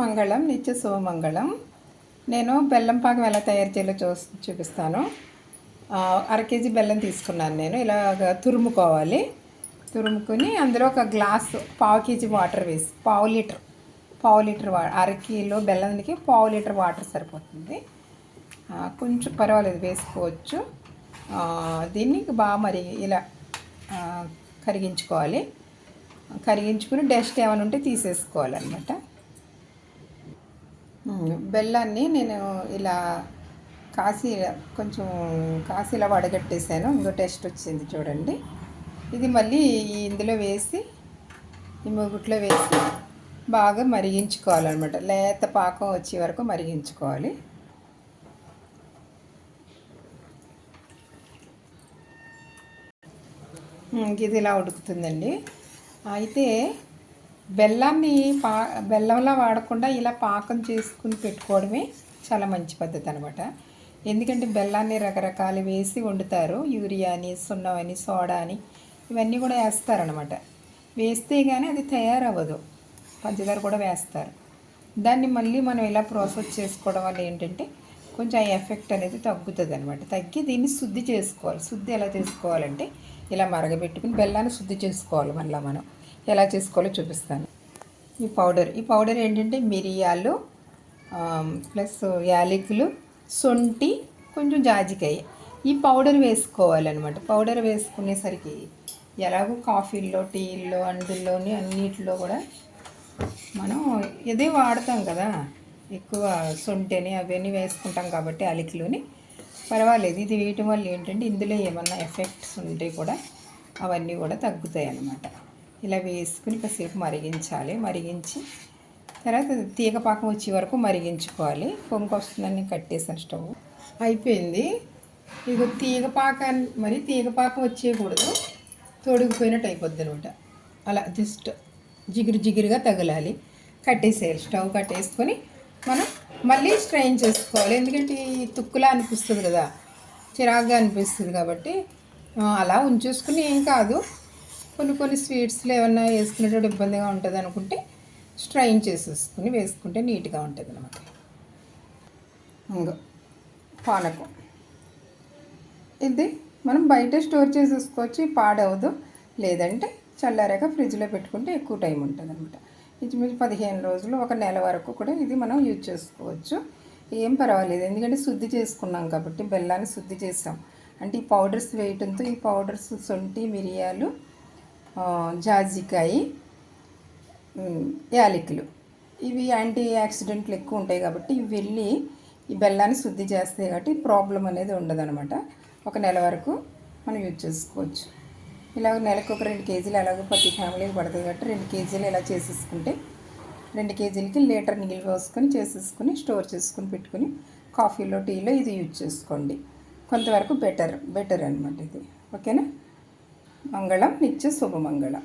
మంగళం నిత్య శుభమంగళం నేను బెల్లం పాకం ఎలా తయారు చేయాలో చూ చూపిస్తాను. అర కేజీ బెల్లం తీసుకున్నాను నేను. ఇలాగ తురుముకోవాలి. తురుముకొని అందులో ఒక గ్లాసు పావు కేజీ వాటర్ వేసి పావు లీటర్ పావు లీటర్ వా అర కిలో బెల్లానికి పావు లీటర్ వాటర్ సరిపోతుంది. కొంచెం పర్వాలేదు వేసుకోవచ్చు. దీన్ని బాగా మరి ఇలా కరిగించుకోవాలి. కరిగించుకుని డస్ట్ ఏమైనా ఉంటే తీసేసుకోవాలన్నమాట. బెల్లాన్ని నేను ఇలా కాసి కొంచెం కాసి ఇలా వడగట్టేసాను ఇంకో టెస్ట్ వచ్చింది చూడండి. ఇది మళ్ళీ ఇందులో వేసి ఈ మొగుట్లో వేసి బాగా మరిగించుకోవాలన్నమాట. లేత పాకం వచ్చే వరకు మరిగించుకోవాలి. ఇది ఇలా ఉడుకుతుందండి. అయితే బెల్లాన్ని పా బెల్లంలా వాడకుండా ఇలా పాకం చేసుకుని పెట్టుకోవడమే చాలా మంచి పద్ధతి అనమాట ఎందుకంటే బెల్లాన్ని రకరకాలు వేసి వండుతారు. యూరియా అని సున్నం అని సోడా అని ఇవన్నీ కూడా వేస్తారనమాట వేస్తే కానీ అది తయారవ్వదు. పంచదార కూడా వేస్తారు. దాన్ని మళ్ళీ మనం ఇలా ప్రాసెస్ చేసుకోవడం వల్ల ఏంటంటే కొంచెం ఆ ఎఫెక్ట్ అనేది తగ్గుతుంది అనమాట తగ్గి దీన్ని శుద్ధి చేసుకోవాలి. శుద్ధి ఎలా చేసుకోవాలంటే ఇలా మరగబెట్టుకుని బెల్లాన్ని శుద్ధి చేసుకోవాలి మళ్ళీ మనం. ఎలా చేసుకోవాలో చూపిస్తాను. ఈ పౌడర్ ఈ పౌడర్ ఏంటంటే మిరియాలు ప్లస్ యాలకులు సొంటి కొంచెం జాజికాయ. ఈ పౌడర్ వేసుకోవాలన్నమాట. పౌడర్ వేసుకునేసరికి ఎలాగో కాఫీల్లో టీల్లో అందులోని అన్నిటిలో కూడా మనం ఇదే వాడతాం కదా. ఎక్కువ సొంటని అవన్నీ వేసుకుంటాం కాబట్టి అలికిలోని పర్వాలేదు ఇది వేయటం వల్ల ఏంటంటే ఇందులో ఏమన్నా ఎఫెక్ట్స్ ఉంటే కూడా అవన్నీ కూడా తగ్గుతాయి అన్నమాట ఇలా వేసుకుని కాసేపు మరిగించాలి. మరిగించి తర్వాత తీగ పాకం వచ్చే వరకు మరిగించుకోవాలి. పొంగు వస్తుందని కట్టేసాను స్టవ్. అయిపోయింది. ఇక తీగ పాకాన్ని మరి తీగ పాకం వచ్చేయకూడదు. తొడిగిపోయినట్టు అయిపోద్ది అనమాట. అలా జస్ట్ జిగురు జిగురుగా తగలాలి. కట్టేసేయాలి. స్టవ్ కట్టేసుకొని మనం మళ్ళీ స్ట్రైన్ చేసుకోవాలి. ఎందుకంటే ఈ తుక్కులా అనిపిస్తుంది కదా. చిరాగ్గా అనిపిస్తుంది కాబట్టి అలా ఉంచేసుకుని ఏం కాదు. కొన్ని కొన్ని స్వీట్స్లో ఏమన్నా వేసుకునేటప్పుడు ఇబ్బందిగా ఉంటుంది అనుకుంటే స్ట్రైన్ చేసేసుకుని వేసుకుంటే నీట్గా ఉంటుంది అనమాట ఇంకో పానకం. ఇది మనం బయట స్టోర్ చేసేసుకోవచ్చు పాడవదు. లేదంటే చల్లారాక ఫ్రిడ్జ్లో పెట్టుకుంటే ఎక్కువ టైం ఉంటుంది అనమాట ఇంచుమించు పదిహేను రోజులు ఒక నెల వరకు కూడా ఇది మనం యూజ్ చేసుకోవచ్చు. ఏం పర్వాలేదు. ఎందుకంటే శుద్ధి చేసుకున్నాం కాబట్టి బెల్లాన్ని శుద్ధి చేసాం. అంటే ఈ పౌడర్స్ వేయటంతో ఈ పౌడర్స్ సొంటి మిరియాలు జాజికాయ యాలకులు. ఇవి యాంటీ యాక్సిడెంట్లు ఎక్కువ ఉంటాయి కాబట్టి ఇవి వెళ్ళి ఈ బెల్లాన్ని శుద్ధి చేస్తాయి కాబట్టి ప్రాబ్లం అనేది ఉండదనమాట ఒక నెల వరకు మనం యూజ్ చేసుకోవచ్చు. ఇలాగ నెలకు ఒక రెండు కేజీలు అలాగే ప్రతి ఫ్యామిలీకి పడుతుంది కాబట్టి రెండు కేజీలు ఇలా చేసేసుకుంటే రెండు కేజీలకి లీటర్ నీళ్ళు పోసుకొని చేసేసుకుని స్టోర్ చేసుకుని పెట్టుకుని కాఫీలో టీలో ఇది యూజ్ చేసుకోండి. కొంతవరకు బెటర్ బెటర్ అనమాట ఇది. ఓకేనా? మంగళం నిత్య శుభమంగళం